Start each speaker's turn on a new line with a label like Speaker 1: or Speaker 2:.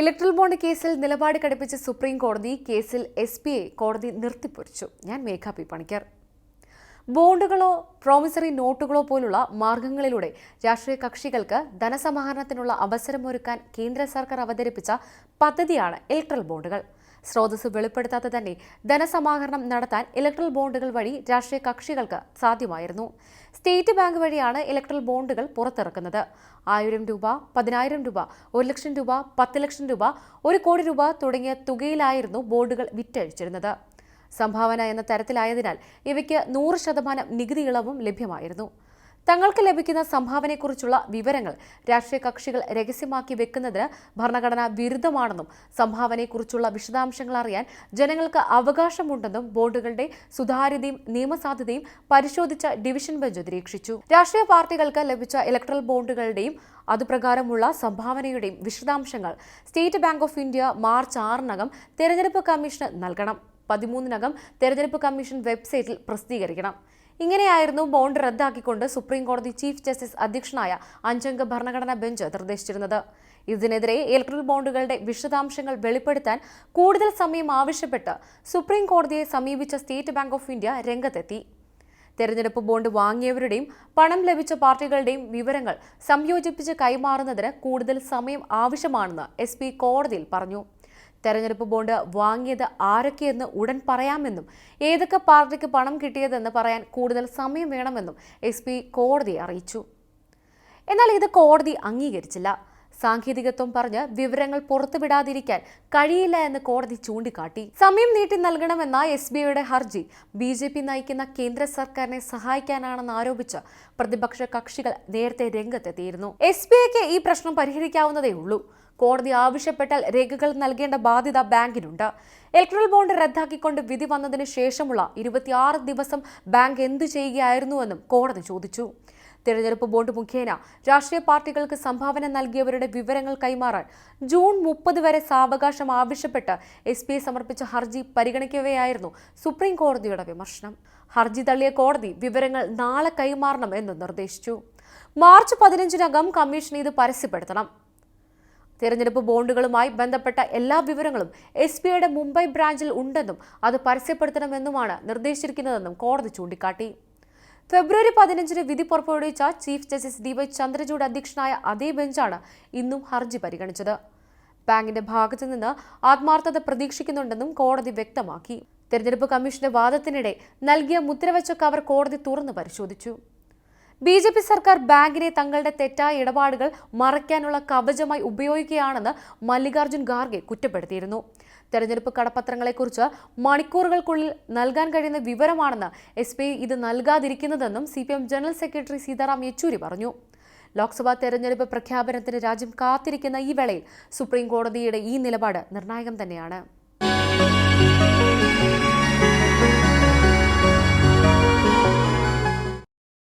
Speaker 1: Electoral bond കേസിൽ നിലപാട് കടുപ്പിച്ച supreme കോടതി കേസിൽ എസ് പിയെ കോടതി നിർത്തിപ്പൊരിച്ചു. ഞാൻ മേഘ പി പണിക്കർ. ബോണ്ടുകളോ പ്രോമിസറി നോട്ടുകളോ പോലുള്ള മാർഗങ്ങളിലൂടെ രാഷ്ട്രീയ കക്ഷികൾക്ക് ധനസമാഹരണത്തിനുള്ള അവസരമൊരുക്കാൻ കേന്ദ്ര സർക്കാർ അവതരിപ്പിച്ച പദ്ധതിയാണ് ഇലക്ട്രൽ ബോണ്ടുകൾ. സ്രോതസ് വെളിപ്പെടുത്താതെ തന്നെ ധനസമാഹരണം നടത്താൻ ഇലക്ട്രൽ ബോണ്ടുകൾ വഴി രാഷ്ട്രീയ കക്ഷികൾക്ക് സാധ്യമായിരുന്നു. സ്റ്റേറ്റ് ബാങ്ക് വഴിയാണ് ഇലക്ട്രൽ ബോണ്ടുകൾ പുറത്തിറക്കുന്നത്. ആയിരം രൂപ പതിനായിരം രൂപ ഒരു ലക്ഷം രൂപ പത്ത് ലക്ഷം രൂപ ഒരു കോടി രൂപ തുടങ്ങിയ തുകയിലായിരുന്നു ബോണ്ടുകൾ വിറ്റഴിച്ചിരുന്നത്. സംഭാവന എന്ന തരത്തിലായതിനാൽ ഇവയ്ക്ക് നൂറ് ശതമാനം നികുതി ഇളവും ലഭ്യമായിരുന്നു. തങ്ങൾക്ക് ലഭിക്കുന്ന സംഭാവനയെക്കുറിച്ചുള്ള വിവരങ്ങൾ രാഷ്ട്രീയ കക്ഷികൾ രഹസ്യമാക്കി വെക്കുന്നതിന് ഭരണഘടന വിരുദ്ധമാണെന്നും സംഭാവനയെക്കുറിച്ചുള്ള വിശദാംശങ്ങൾ അറിയാൻ ജനങ്ങൾക്ക് അവകാശമുണ്ടെന്നും ബോർഡുകളുടെ സുതാര്യതയും നിയമസാധ്യതയും പരിശോധിച്ച ഡിവിഷൻ ബെഞ്ച് നിരീക്ഷിച്ചു. രാഷ്ട്രീയ പാർട്ടികൾക്ക് ലഭിച്ച ഇലക്ട്രൽ ബോണ്ടുകളുടെയും അതുപ്രകാരമുള്ള സംഭാവനയുടെയും വിശദാംശങ്ങൾ state bank of India March ആറിനകം തെരഞ്ഞെടുപ്പ് കമ്മീഷന് നൽകണം. പതിമൂന്നിനകം തെരഞ്ഞെടുപ്പ് കമ്മീഷൻ വെബ്സൈറ്റിൽ പ്രസിദ്ധീകരിക്കണം. ഇങ്ങനെയായിരുന്നു ബോണ്ട് റദ്ദാക്കിക്കൊണ്ട് സുപ്രീം കോടതി ചീഫ് ജസ്റ്റിസ് അധ്യക്ഷനായ അഞ്ചംഗ ഭരണഘടനാ ബെഞ്ച് നിർദ്ദേശിച്ചിരുന്നത്. ഇതിനെതിരെ ഇലക്ട്രൽ ബോണ്ടുകളുടെ വിശദാംശങ്ങൾ വെളിപ്പെടുത്താൻ കൂടുതൽ സമയം ആവശ്യപ്പെട്ട് സുപ്രീം കോടതിയെ സമീപിച്ച സ്റ്റേറ്റ് ബാങ്ക് ഓഫ് ഇന്ത്യ രംഗത്തെത്തി. തെരഞ്ഞെടുപ്പ് ബോണ്ട് വാങ്ങിയവരുടെയും പണം ലഭിച്ച പാർട്ടികളുടെയും വിവരങ്ങൾ സംയോജിപ്പിച്ച് കൈമാറുന്നതിന് കൂടുതൽ സമയം ആവശ്യമാണെന്ന് എസ് കോടതിയിൽ പറഞ്ഞു. തെരഞ്ഞെടുപ്പ് ബോണ്ട് വാങ്ങിയത് ആരൊക്കെയെന്ന് ഉടൻ പറയാമെന്നും ഏതൊക്കെ പാർട്ടിക്ക് പണം കിട്ടിയതെന്ന് പറയാൻ കൂടുതൽ സമയം വേണമെന്നും എസ് കോടതിയെ അറിയിച്ചു. എന്നാൽ ഇത് കോടതി അംഗീകരിച്ചില്ല. സാങ്കേതികത്വം പറഞ്ഞ് വിവരങ്ങൾ പുറത്തുവിടാതിരിക്കാൻ കഴിയില്ല എന്ന് കോടതി ചൂണ്ടിക്കാട്ടി. സമയം നീട്ടി നൽകണമെന്ന എസ് ബി ഐയുടെ ഹർജി ബി ജെ പി നയിക്കുന്ന കേന്ദ്ര സർക്കാരിനെ സഹായിക്കാനാണെന്ന് ആരോപിച്ച് പ്രതിപക്ഷ കക്ഷികൾ നേരത്തെ രംഗത്തെത്തിയിരുന്നു. എസ് ബി ഐക്ക് ഈ പ്രശ്നം പരിഹരിക്കാവുന്നതേ ഉള്ളൂ. കോടതി ആവശ്യപ്പെട്ടാൽ രേഖകൾ നൽകേണ്ട ബാധ്യത ബാങ്കിനുണ്ട്. ഇലക്ട്രൽ ബോണ്ട് റദ്ദാക്കിക്കൊണ്ട് വിധി വന്നതിന് ശേഷമുള്ള ഇരുപത്തിയാറ് ദിവസം ബാങ്ക് എന്തു ചെയ്യുകയായിരുന്നുവെന്നും കോടതി ചോദിച്ചു. തിരഞ്ഞെടുപ്പ് ബോർഡ് മുഖേന രാഷ്ട്രീയ പാർട്ടികൾക്ക് സംഭാവന നൽകിയവരുടെ വിവരങ്ങൾ കൈമാറാൻ ജൂൺ മുപ്പത് വരെ സാവകാശം ആവശ്യപ്പെട്ട് എസ് പി സമർപ്പിച്ച ഹർജി പരിഗണിക്കവെയായിരുന്നു സുപ്രീം കോടതിയുടെ വിമർശനം. ഹർജി തള്ളിയ കോടതി വിവരങ്ങൾ നാളെ കൈമാറണം എന്ന് നിർദ്ദേശിച്ചു. മാർച്ച് പതിനഞ്ചിനകം കമ്മീഷൻ ഇത് പരസ്യപ്പെടുത്തണം. തിരഞ്ഞെടുപ്പ് ബോണ്ടുകളുമായി ബന്ധപ്പെട്ട എല്ലാ വിവരങ്ങളും എസ് പി ഐയുടെ മുംബൈ ബ്രാഞ്ചിൽ ഉണ്ടെന്നും അത് പരസ്യപ്പെടുത്തണമെന്നുമാണ് നിർദ്ദേശിച്ചിരിക്കുന്നതെന്നും കോടതി ചൂണ്ടിക്കാട്ടി. ഫെബ്രുവരി പതിനഞ്ചിന് വിധി പുറപ്പെടുവിച്ച chief justice D Y Chandrachud അധ്യക്ഷനായ അതേ ബെഞ്ചാണ് ഇന്നും ഹർജി പരിഗണിച്ചത്. ബാങ്കിന്റെ ഭാഗത്തു നിന്ന് ആത്മാർത്ഥത പ്രതീക്ഷിക്കുന്നുണ്ടെന്നും കോടതി വ്യക്തമാക്കി. തെരഞ്ഞെടുപ്പ് കമ്മീഷന്റെ വാദത്തിനിടെ നൽകിയ മുദ്രവച്ച കവർ കോടതി തുറന്നു പരിശോധിച്ചു. ബി ജെ പി സർക്കാർ ബാങ്കിനെ തങ്ങളുടെ തെറ്റായ ഇടപാടുകൾ മറയ്ക്കാനുള്ള കവചമായി ഉപയോഗിക്കുകയാണെന്ന് മല്ലികാർജുൻ ഖാർഗെ കുറ്റപ്പെടുത്തിയിരുന്നു. തെരഞ്ഞെടുപ്പ് കടപ്പത്രങ്ങളെക്കുറിച്ച് മണിക്കൂറുകൾക്കുള്ളിൽ നൽകാൻ കഴിയുന്ന വിവരമാണെന്ന് എസ് പി ഇത് നൽകാതിരിക്കുന്നതെന്നും C general secretary Sitaram Yechury പറഞ്ഞു. ലോക്സഭാ തെരഞ്ഞെടുപ്പ് പ്രഖ്യാപനത്തിന് രാജ്യം കാത്തിരിക്കുന്ന ഈ വേളയിൽ സുപ്രീം കോടതിയുടെ ഈ നിലപാട് നിർണായകം തന്നെയാണ്.